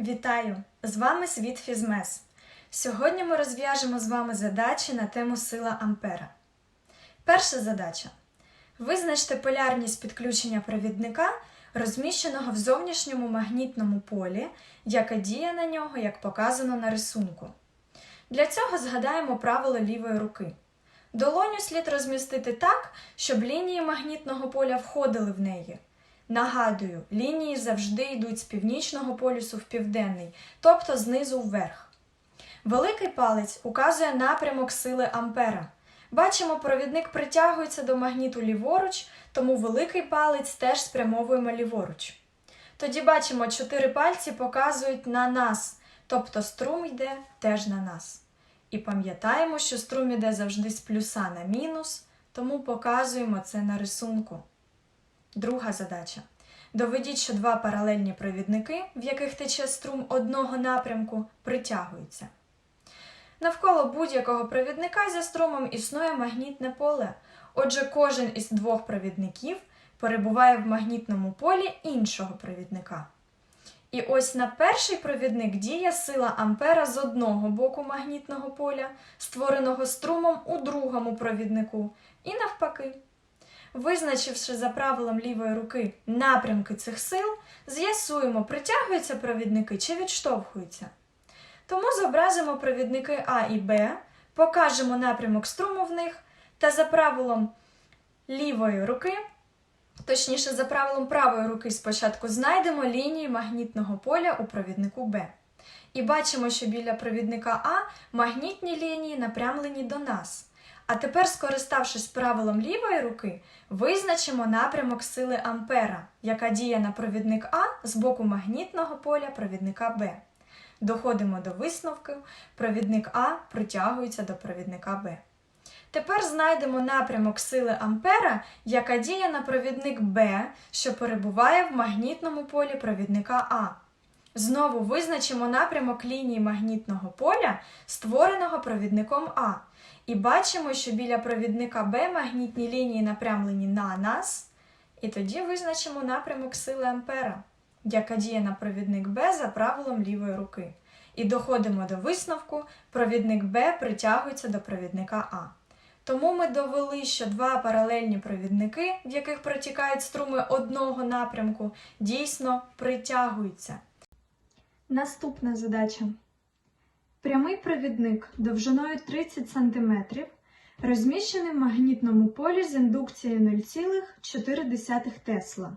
Вітаю! З вами Світ Фізмес. Сьогодні ми розв'яжемо з вами задачі на тему сила Ампера. Перша задача. Визначте полярність підключення провідника, розміщеного в зовнішньому магнітному полі, яка діє на нього, як показано на рисунку. Для цього згадаємо правило лівої руки. Долоню слід розмістити так, щоб лінії магнітного поля входили в неї. Нагадую, лінії завжди йдуть з північного полюсу в південний, тобто знизу вверх. Великий палець указує напрямок сили Ампера. Бачимо, провідник притягується до магніту ліворуч, тому великий палець теж спрямовуємо ліворуч. Тоді бачимо, чотири пальці показують на нас, тобто струм йде теж на нас. І пам'ятаємо, що струм іде завжди з плюса на мінус, тому показуємо це на рисунку. Друга задача. Доведіть, що два паралельні провідники, в яких тече струм одного напрямку, притягуються. Навколо будь-якого провідника зі струмом існує магнітне поле. Отже, кожен із двох провідників перебуває в магнітному полі іншого провідника. І ось на перший провідник діє сила Ампера з одного боку магнітного поля, створеного струмом у другому провіднику, і навпаки. Визначивши за правилом лівої руки напрямки цих сил, з'ясуємо, притягуються провідники чи відштовхуються. Тому зобразимо провідники А і Б, покажемо напрямок струму в них та за правилом лівої руки, точніше, за правилом правої руки спочатку знайдемо лінії магнітного поля у провіднику Б. І бачимо, що біля провідника А магнітні лінії напрямлені до нас. А тепер, скориставшись правилом лівої руки, визначимо напрямок сили Ампера, яка діє на провідник А з боку магнітного поля провідника Б. Доходимо до висновку, провідник А притягується до провідника Б. Тепер знайдемо напрямок сили Ампера, яка діє на провідник Б, що перебуває в магнітному полі провідника А. Знову визначимо напрямок лінії магнітного поля, створеного провідником А. І бачимо, що біля провідника Б магнітні лінії напрямлені на нас. І тоді визначимо напрямок сили Ампера, яка діє на провідник Б за правилом лівої руки. І доходимо до висновку, провідник Б притягується до провідника А. Тому ми довели, що два паралельні провідники, в яких протікають струми одного напрямку, дійсно притягуються. Наступна задача. Прямий провідник довжиною 30 см розміщений в магнітному полі з індукцією 0,4 Тесла,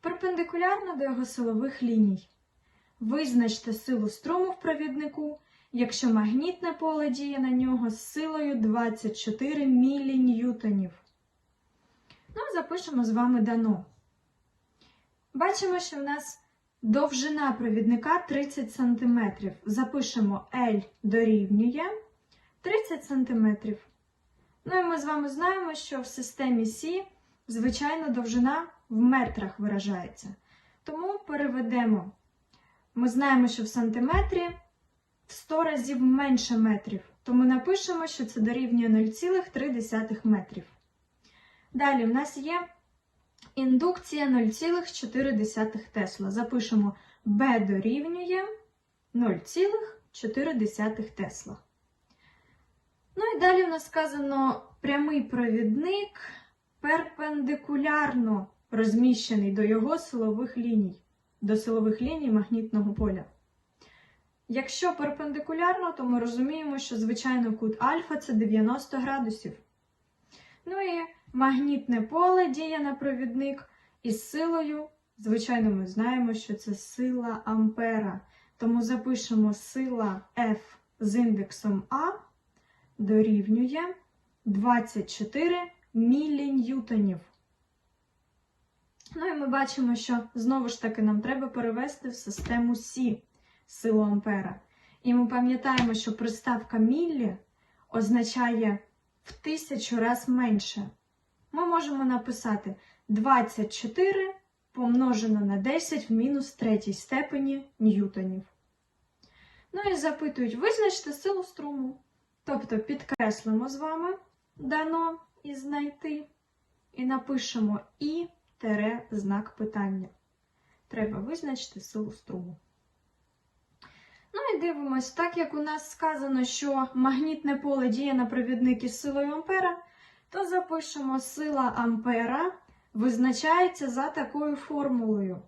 перпендикулярно до його силових ліній. Визначте силу струму в провіднику, якщо магнітне поле діє на нього з силою 24 міліньютонів. Ну, запишемо з вами дано. Бачимо, що в нас Довжина провідника 30 см. Запишемо L дорівнює 30 см. Ну і ми з вами знаємо, що в системі Сі, звичайно, довжина в метрах виражається. Тому переведемо. Ми знаємо, що в сантиметрі в 100 разів менше метрів. Тому напишемо, що це дорівнює 0,3 метрів. Далі в нас є Індукція 0,4 Тесла. Запишемо B дорівнює 0,4 Тесла. Ну і далі в нас сказано прямий провідник перпендикулярно розміщений до його силових ліній, до силових ліній магнітного поля. Якщо перпендикулярно, то ми розуміємо, що звичайно кут альфа це 90 градусів. Ну і магнітне поле діє на провідник із силою. Звичайно, ми знаємо, що це сила Ампера. Тому запишемо сила F з індексом А дорівнює 24 міліньютонів. Ну і ми бачимо, що знову ж таки нам треба перевести в систему Сі силу Ампера. І ми пам'ятаємо, що приставка міллі означає в тисячу раз менше ми можемо написати 24 помножено на 10 в мінус третій степені ньютонів. Ну і запитують, визначте силу струму. Тобто підкреслимо з вами дано і знайти. І напишемо і тере знак питання. Треба визначити силу струму. Ну і дивимось, так як у нас сказано, що магнітне поле діє на провідник із силою Ампера, то запишемо сила Ампера визначається за такою формулою.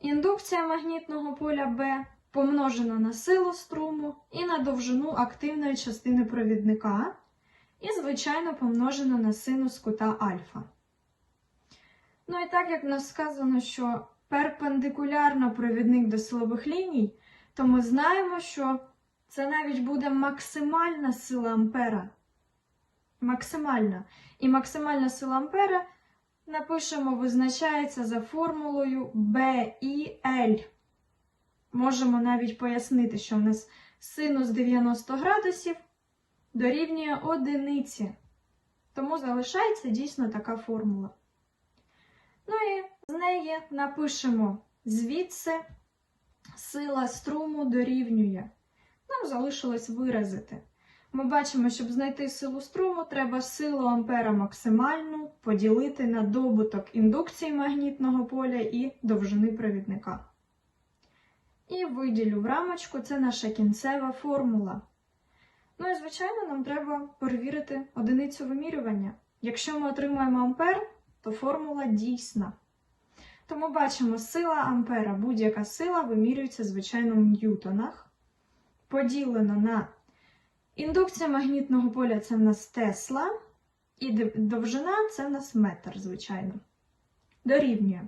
Індукція магнітного поля Б помножена на силу струму і на довжину активної частини провідника, і, звичайно, помножена на синус кута альфа. Ну і так як в нас сказано, що перпендикулярно провідник до силових ліній, то ми знаємо, що це навіть буде максимальна сила Ампера. Максимальна. І максимальна сила Ампера напишемо, визначається за формулою B і L. Можемо навіть пояснити, що в нас синус 90 градусів дорівнює одиниці. Тому залишається дійсно така формула. Ну і з неї напишемо звідси сила струму дорівнює. Нам залишилось виразити. Ми бачимо, щоб знайти силу струму, треба силу ампера максимальну поділити на добуток індукції магнітного поля і довжини провідника. І виділю в рамочку, це наша кінцева формула. Ну і, звичайно, нам треба перевірити одиницю вимірювання. Якщо ми отримаємо ампер, то формула дійсна. Тому бачимо, сила ампера, будь-яка сила вимірюється, звичайно, в ньютонах. Поділено на індукція магнітного поля це в нас Тесла, і довжина це в нас метр, звичайно. Дорівнює.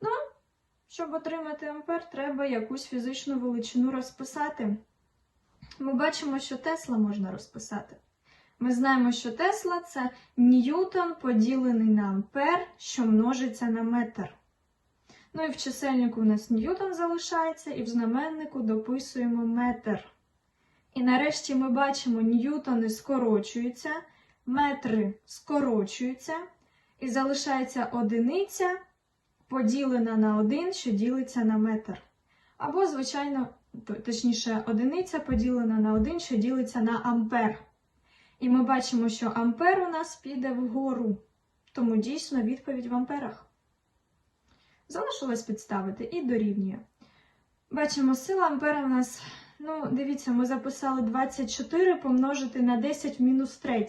Ну, щоб отримати ампер, треба якусь фізичну величину розписати. Ми бачимо, що Тесла можна розписати. Ми знаємо, що Тесла це Ньютон поділений на ампер, що множиться на метр. Ну і в чисельнику у нас Ньютон залишається, і в знаменнику дописуємо метр. І нарешті ми бачимо, ньютони скорочуються, метри скорочуються, і залишається одиниця поділена на один, що ділиться на метр. Або, звичайно, точніше, одиниця поділена на один, що ділиться на ампер. І ми бачимо, що ампер у нас піде вгору. Тому дійсно відповідь в амперах. Залишилось підставити і дорівнює. Бачимо, сила ампера у нас, ну, дивіться, ми записали 24 помножити на 10 в мінус 3.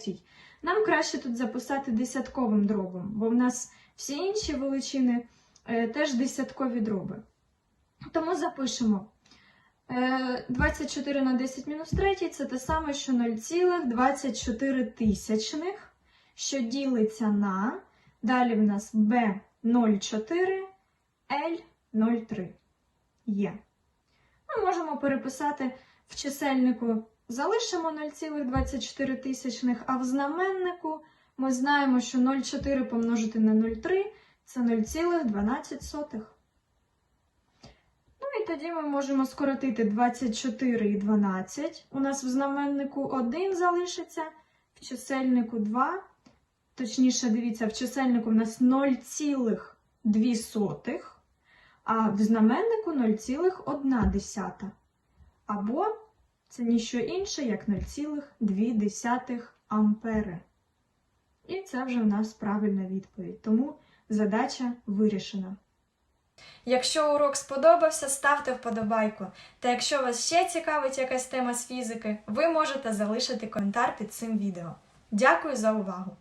Нам краще тут записати десятковим дробом, бо в нас всі інші величини е, теж десяткові дроби. Тому запишемо. 24 на 10 мінус 3 це те саме, що 0,24 тисячних, що ділиться на, далі в нас B04, L03 є. Ми можемо переписати в чисельнику, залишимо 0,24 тисячних, а в знаменнику ми знаємо, що 0,4 помножити на 0,3 це 0,12. Ну і тоді ми можемо скоротити 24 і 12. У нас в знаменнику 1 залишиться, в чисельнику 2. Точніше, дивіться, в чисельнику у нас 0,2, а в знаменнику 0,1. Або це ніщо інше, як 0,2 ампери. І це вже в нас правильна відповідь. Тому задача вирішена. Якщо урок сподобався, ставте вподобайку. Та якщо вас ще цікавить якась тема з фізики, ви можете залишити коментар під цим відео. Дякую за увагу!